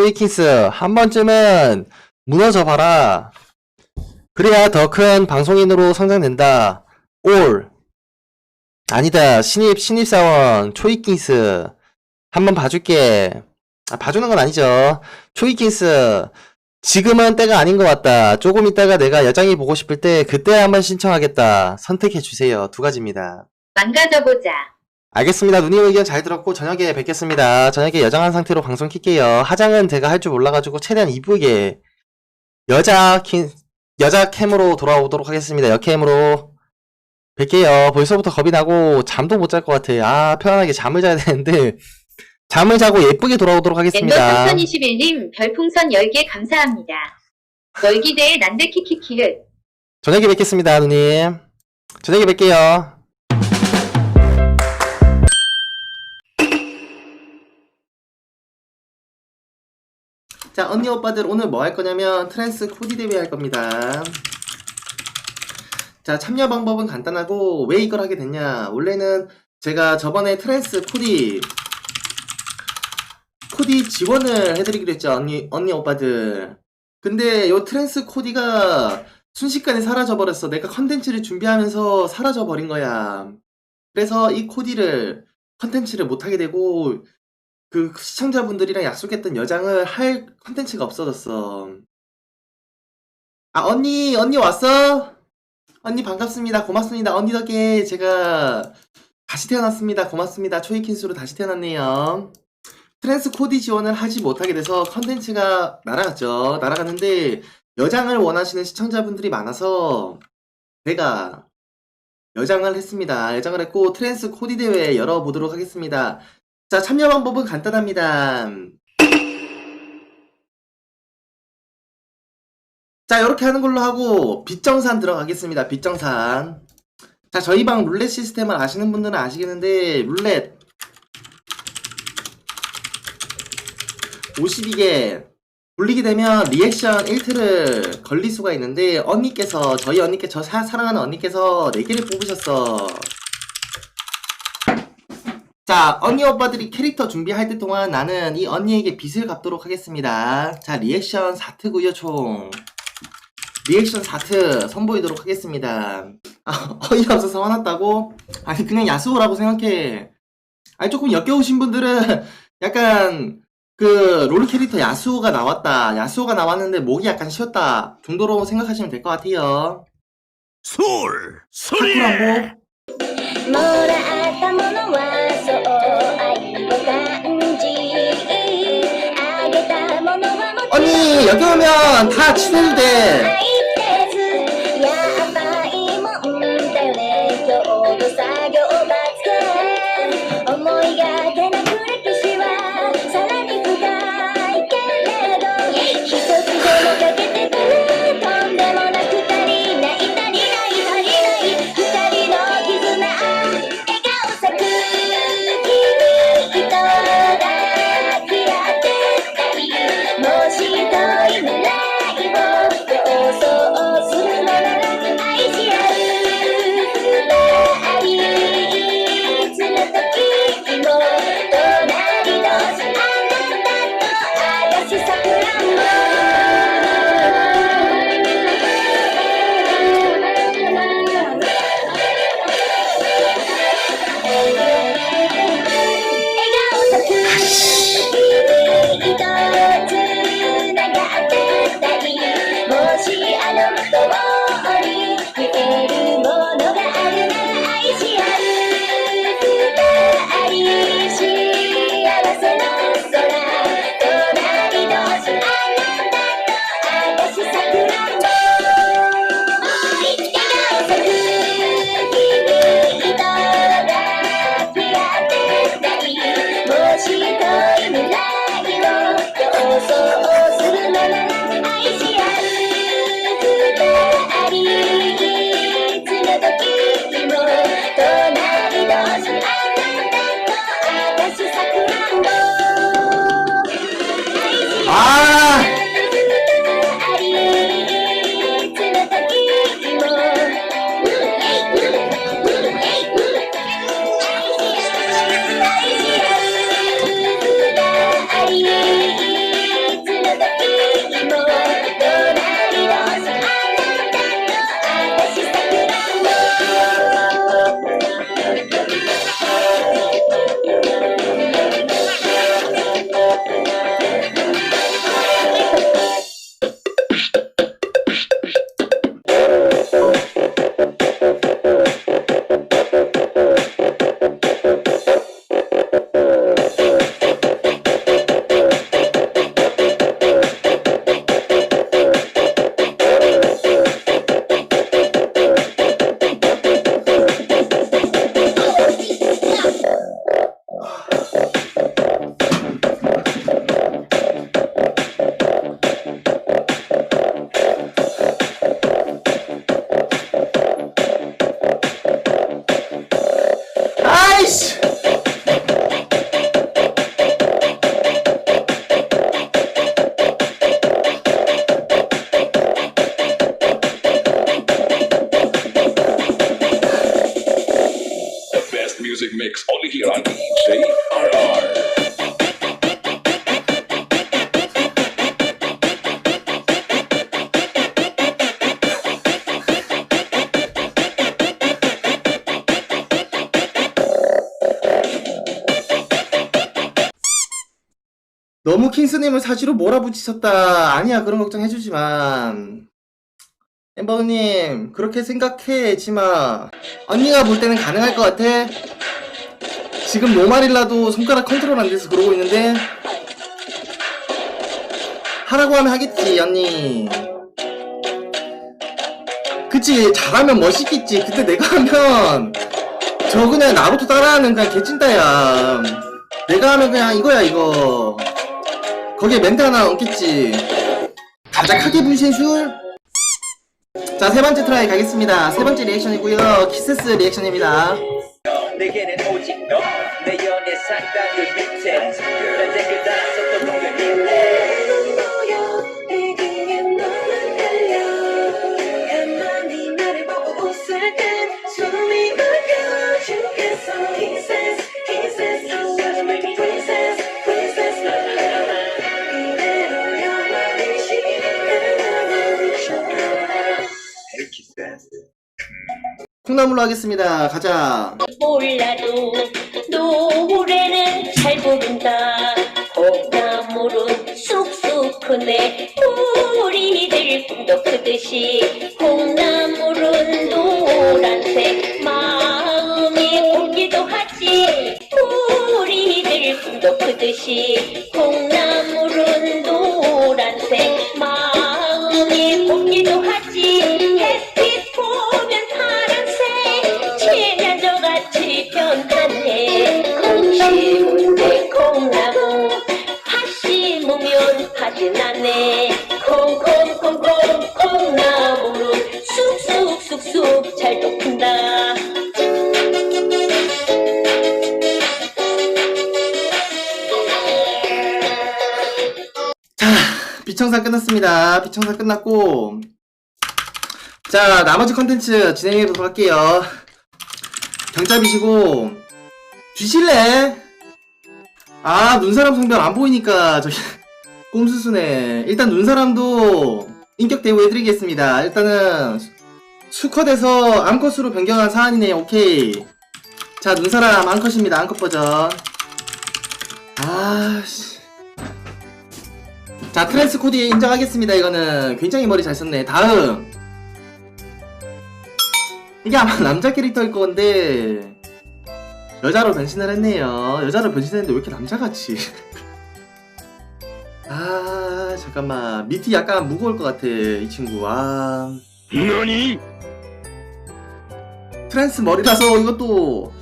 초이킹스, 한 번쯤은 무너져 봐라. 그래야 더 큰 방송인으로 성장된다. 올. 아니다. 신입, 신입사원, 초이킹스. 한번 봐줄게. 아, 봐주는 건 아니죠. 초이킹스. 지금은 때가 아닌 것 같다. 조금 있다가 내가 여장이 보고 싶을 때 그때 한번 신청하겠다. 선택해 주세요. 두 가지입니다. 망가져 보자. 알겠습니다. 누님 의견 잘 들었고 저녁에 뵙겠습니다. 저녁에 여장한 상태로 방송 킬게요. 하장은 제가 할 줄 몰라가지고 최대한 이쁘게 여자 킨 여자 캠으로 돌아오도록 하겠습니다. 여캠으로 뵐게요. 벌써부터 겁이 나고 잠도 못 잘 것 같아. 아 편안하게 잠을 자야 되는데 잠을 자고 예쁘게 돌아오도록 하겠습니다. 3021님 별풍선 10개 감사합니다. 널기대의 난데 키키키을. 저녁에 뵙겠습니다, 누님. 저녁에 뵐게요. 자, 언니 오빠들 오늘 뭐 할 거냐면 트랜스 코디 대회 할 겁니다. 자, 참여 방법은 간단하고 왜 이걸 하게 됐냐? 원래는 제가 저번에 트랜스 코디 코디 지원을 해드리기로 했죠, 언니 언니 오빠들. 근데 요 트랜스 코디가 순식간에 사라져버렸어. 내가 컨텐츠를 준비하면서 사라져버린 거야. 그래서 이 코디를 컨텐츠를 못하게 되고 그 시청자분들이랑 약속했던 여장을 할 컨텐츠가 없어졌어. 아 언니 언니 왔어? 언니 반갑습니다. 고맙습니다. 언니 덕에 제가 다시 태어났습니다. 고맙습니다. 초이킨수로 다시 태어났네요. 트랜스 코디 지원을 하지 못하게 돼서 컨텐츠가 날아갔죠. 날아갔는데 여장을 원하시는 시청자분들이 많아서 제가 여장을 했습니다. 여장을 했고 트랜스 코디 대회 열어보도록 하겠습니다. 자, 참여 방법은 간단합니다. 자, 이렇게 하는 걸로 하고 빗정산 들어가겠습니다. 빗정산. 자, 저희 방 룰렛 시스템을 아시는 분들은 아시겠는데 룰렛 52개 돌리게 되면 리액션 1트를 걸릴 수가 있는데 언니께서 저희 언니께 저 사, 사랑하는 언니께서 4개를 뽑으셨어 자 언니 오빠들이 캐릭터 준비할 때 동안 나는 이 언니에게 빚을 갚도록 하겠습니다 자 리액션 4트구요 총 리액션 4트 선보이도록 하겠습니다 아, 어이없어서 화났다고? 아니 그냥 야수호라고 생각해 아니 조금 역겨우신 분들은 약간 그 롤 캐릭터 야수호가 나왔다. 야수호가 나왔는데 목이 약간 쉬었다. 정도로 생각하시면 될 것 같아요. 솔 소리 사쿠란보 여기 오면 다 취소해 너무 킹스님을 사지로 몰아붙이셨다. 아니야, 그런 걱정 해주지만. 엠버님, 그렇게 생각해, 지마. 언니가 볼 때는 가능할 것 같아? 지금 노말일라도 손가락 컨트롤 안 돼서 그러고 있는데? 하라고 하면 하겠지, 언니. 그치, 잘하면 멋있겠지. 그때 내가 하면, 저 그냥 나부터 따라하는 그냥 개찐따야. 내가 하면 그냥 이거야, 이거. 거기에 멘트 하나 얹겠지. 가장 크게 분신술. 자, 세 번째 트라이 가겠습니다. 세 번째 리액션이고요. 키세스 리액션입니다. 내게는 오직 너 내 연애 상단을 밑에 콩나물로 하겠습니다. 가자. 몰라도 노래는 잘 부른다 콩나물은 쑥쑥 크네 우리들 꿈도 크듯이 콩나물은 노란색 마음이 공기도 하지 우리들 꿈도 크듯이 비청산 끝났습니다. 비청산 끝났고. 자, 나머지 컨텐츠 진행해 보도록 할게요. 경잡이시고, 주실래? 아, 눈사람 성별 안 보이니까, 저기, 꼼수수네. 일단 눈사람도 인격 대우 해드리겠습니다. 일단은, 수컷에서 암컷으로 변경한 사안이네, 오케이. 자, 눈사람 암컷입니다, 암컷 버전. 아, 씨. 자, 트랜스 코드 인정하겠습니다, 이거는. 굉장히 머리 잘 썼네. 다음. 이게 아마 남자 캐릭터일 건데, 여자로 변신을 했네요. 여자로 변신했는데 왜 이렇게 남자같이. 아, 잠깐만. 밑이 약간 무거울 것 같아, 이 친구. 아. 너니? 트랜스 머리라서 이것도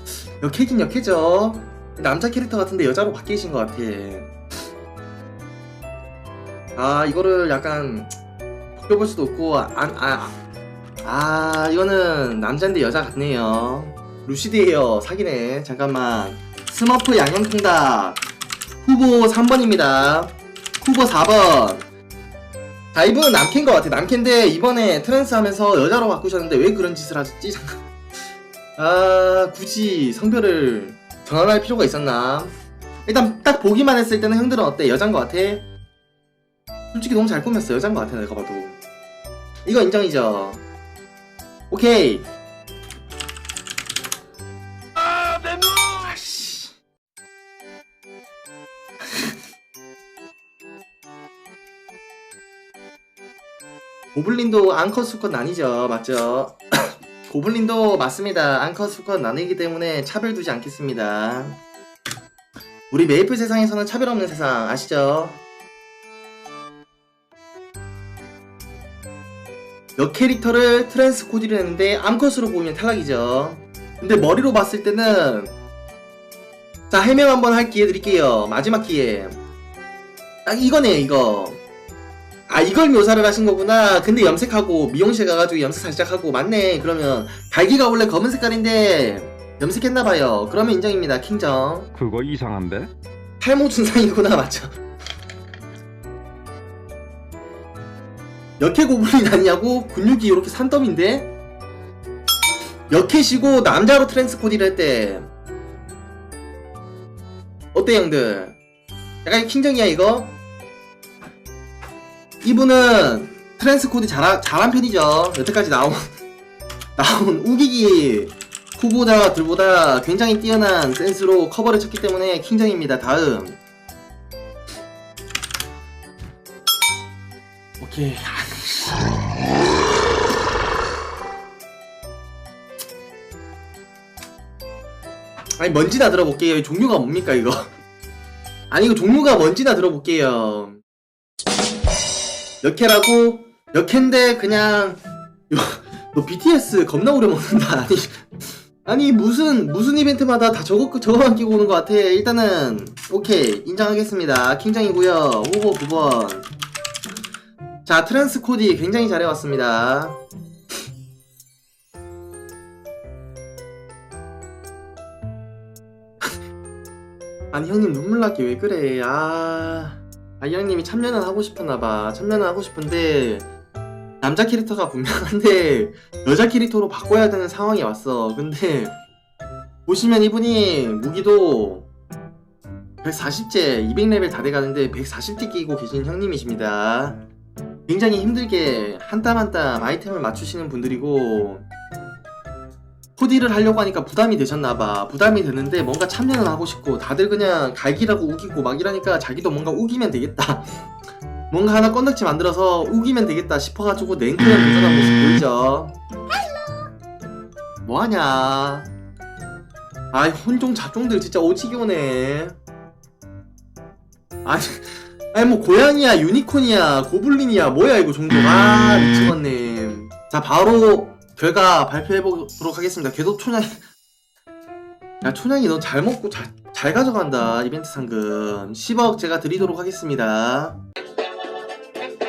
역해긴 역해져. 남자 캐릭터 같은데 여자로 바뀌신 것 같아. 아 이거를 약간 벗겨볼 수도 없고 안, 아, 아 이거는 남자인데 여자 같네요. 루시드예요. 사기네. 잠깐만. 스머프 양념통닭 후보 3번입니다. 후보 4번. 자 이분은 남캐인 것 같아. 남캐인데 이번에 트랜스 하면서 여자로 바꾸셨는데 왜 그런 짓을 하셨지? 잠깐. 아 굳이 성별을 전환할 필요가 있었나? 일단 딱 보기만 했을 때는 형들은 어때? 여잔 것 같아? 솔직히 너무 잘 꾸몄어 여잔 것 같아 내가 봐도 이거 인정이죠? 오케이 고블린도 앙컷 수컷 아니죠 맞죠? 고블린도 맞습니다 앙컷 수컷 아니기 때문에 차별 두지 않겠습니다 우리 메이플 세상에서는 차별 없는 세상 아시죠? 몇 캐릭터를 트랜스 코디를 했는데 암컷으로 보면 탈락이죠. 근데 머리로 봤을 때는 자 해명 한번 할 기회 드릴게요. 마지막 기회. 딱 이거네 이거. 아 이걸 묘사를 하신 거구나. 근데 염색하고 미용실 가가지고 염색 살짝 하고 맞네. 그러면 달기가 원래 검은 색깔인데 염색했나봐요. 그러면 인정입니다 킹정. 그거 이상한데? 탈모 증상이구나 맞죠 역해 고블린 아니냐고? 근육이 이렇게 산더미인데? 역해시고 남자로 트랜스 코디를 했대. 어때 형들? 약간 킹정이야 이거? 이분은 트랜스 코디 잘, 잘한 편이죠. 여태까지 나온 나온 우기기 후보자들보다 굉장히 뛰어난 센스로 커버를 쳤기 때문에 킹정입니다 다음. 오케이 아니 먼지나 들어볼게요. 이 종류가 뭡니까 이거? 아니 이거 종류가 뭔지나 들어볼게요. 역해라고? 역해인데 그냥 요- 너 BTS 겁나 오래 먹는다. 아니 아니 무슨 무슨 이벤트마다 다 저거 저거만 끼고 오는 것 같아. 일단은 오케이 인정하겠습니다. 킹장이고요. 후보 9번. 자 트랜스 코디 굉장히 잘해왔습니다. 아니 형님 눈물 나게 왜 그래? 아... 아 형님이 참여는 하고 싶었나봐. 참여는 하고 싶은데 남자 캐릭터가 분명한데 여자 캐릭터로 바꿔야 되는 상황이 왔어. 근데 보시면 이분이 무기도 140째 200레벨 다 돼가는데 140개 끼고 계신 형님이십니다 굉장히 힘들게 한 땀 한 땀 아이템을 맞추시는 분들이고 코디를 하려고 하니까 부담이 되셨나봐. 부담이 되는데 뭔가 참여는 하고 싶고 다들 그냥 갈기라고 우기고 막 이러니까 자기도 뭔가 우기면 되겠다. 뭔가 하나 건덕지 만들어서 우기면 되겠다 싶어가지고 냉크에 도전한 모습 보이죠? 뭐하냐? 아이 혼종 잡종들 진짜 오지게 오네. 아니, 아니 뭐 고양이야 유니콘이야 고블린이야 뭐야 이거 종종 아 미치겠네. 자 바로 결과 발표해보도록 하겠습니다. 궤도 초냥이. 야, 초냥이 너 잘 먹고 잘, 잘 가져간다. 이벤트 상금. 10억 제가 드리도록 하겠습니다.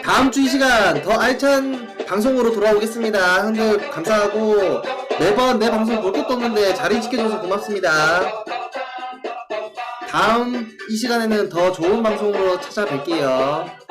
다음 주 이 시간 더 알찬 방송으로 돌아오겠습니다. 형들 감사하고 매번 내 방송 볼 것도 없는데 자리 지켜줘서 고맙습니다. 다음 이 시간에는 더 좋은 방송으로 찾아뵐게요.